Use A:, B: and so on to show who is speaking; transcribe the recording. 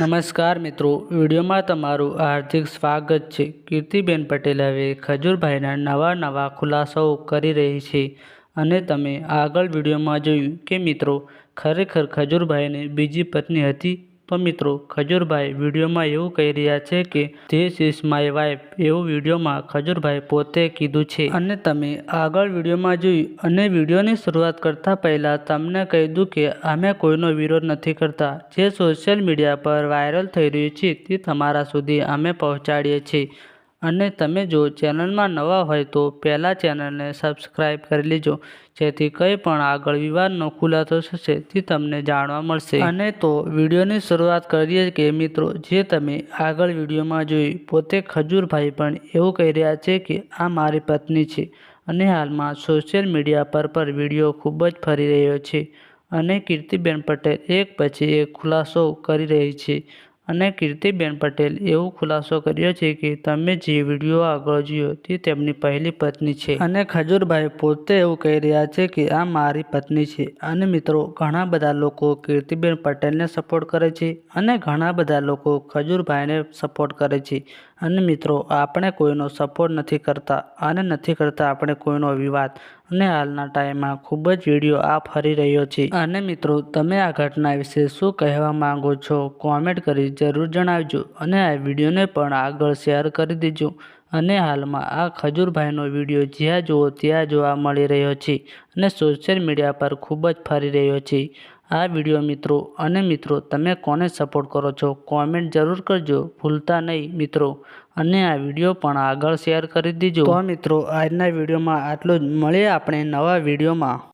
A: નમસ્કાર મિત્રો, વિડીયોમાં તમારું હાર્દિક સ્વાગત છે. કીર્તિબેન પટેલ હવે ખજૂરભાઈના નવા નવા ખુલાસાઓ કરી રહી છે અને તમે આગળ વિડીયોમાં જોયું કે મિત્રો, ખરેખર ખજૂરભાઈને બીજી પત્ની હતી તો મિત્રો, ખજૂરભાઈ વિડીયોમાં એવું કહી રહ્યા છે કે ધીસ ઇઝ માય વાઇફ એવું વિડીયોમાં ખજૂરભાઈ પોતે કીધું છે. અને તમે આગળ વિડીયોમાં જોયું અને વિડીયોની શરૂઆત કરતા પહેલા તમને કહી દઉં કે, અમે કોઈનો વિરોધ નથી કરતા. જે સોશિયલ મીડિયા પર વાયરલ થઈ રહ્યું છે, તે તમારા સુધી અમે પહોંચાડીએ છીએ. અને તમે જો ચેનલમાં નવા હોય તો પહેલાં ચેનલને સબસ્ક્રાઈબ કરી લેજો, જેથી કંઈ પણ આગળ વિવાદનો ખુલાસો થશે તે તમને જાણવા મળશે. અને તો વિડીયોની શરૂઆત કરીએ કે મિત્રો, જે તમે આગળ વિડીયોમાં જોઈ, પોતે ખજૂરભાઈ પણ એવું કહી રહ્યા છે કે આ મારી પત્ની છે અને હાલમાં સોશિયલ મીડિયા પર પર વીડિયો ખૂબ જ ફરી રહ્યો છે અને કીર્તિબેન પટેલ એક પછી એક ખુલાસો કરી રહી છે. અને કીર્તિબેન પટેલ એવો ખુલાસો કર્યો છે કે તમે જે વીડિયો આગળ જોયો તે તેમની પહેલી પત્ની છે. અને ખજૂરભાઈ પોતે એવું કહી રહ્યા છે કે આ મારી પત્ની છે. અને મિત્રો, ઘણા બધા લોકો કીર્તિબેન પટેલને સપોર્ટ કરે છે અને ઘણા બધા લોકો ખજૂરભાઈને સપોર્ટ કરે છે. અને મિત્રો, આપણે કોઈનો સપોર્ટ નથી કરતા અને નથી કરતા આપણે કોઈનો વિવાદ. અને હાલના ટાઈમમાં ખૂબ જ વીડિયો આ ફરી રહ્યો છે. અને મિત્રો, તમે આ ઘટના વિશે શું કહેવા માંગો છો? કોમેન્ટ કરી જરૂર જણાવજો અને આ વિડીયોને પણ આગળ શેર કરી દેજો. અને હાલમાં આ ખજૂરભાઈનો વીડિયો જ્યાં જુઓ ત્યાં જોવા મળી રહ્યો છે અને સોશિયલ મીડિયા પર ખૂબ જ ફરી રહ્યો છે. આ વીડિયો મિત્રો અને મિત્રો તમે કોને સપોર્ટ કરો છો કોમેન્ટ જરૂર કરજો, ભૂલતા નહીં મિત્રો. અને આ વીડિયો પણ આગળ શેર કરી દેજો. તો મિત્રો, આજના વિડીયોમાં આટલું જ. મળીએ આપણે નવા વિડીયોમાં.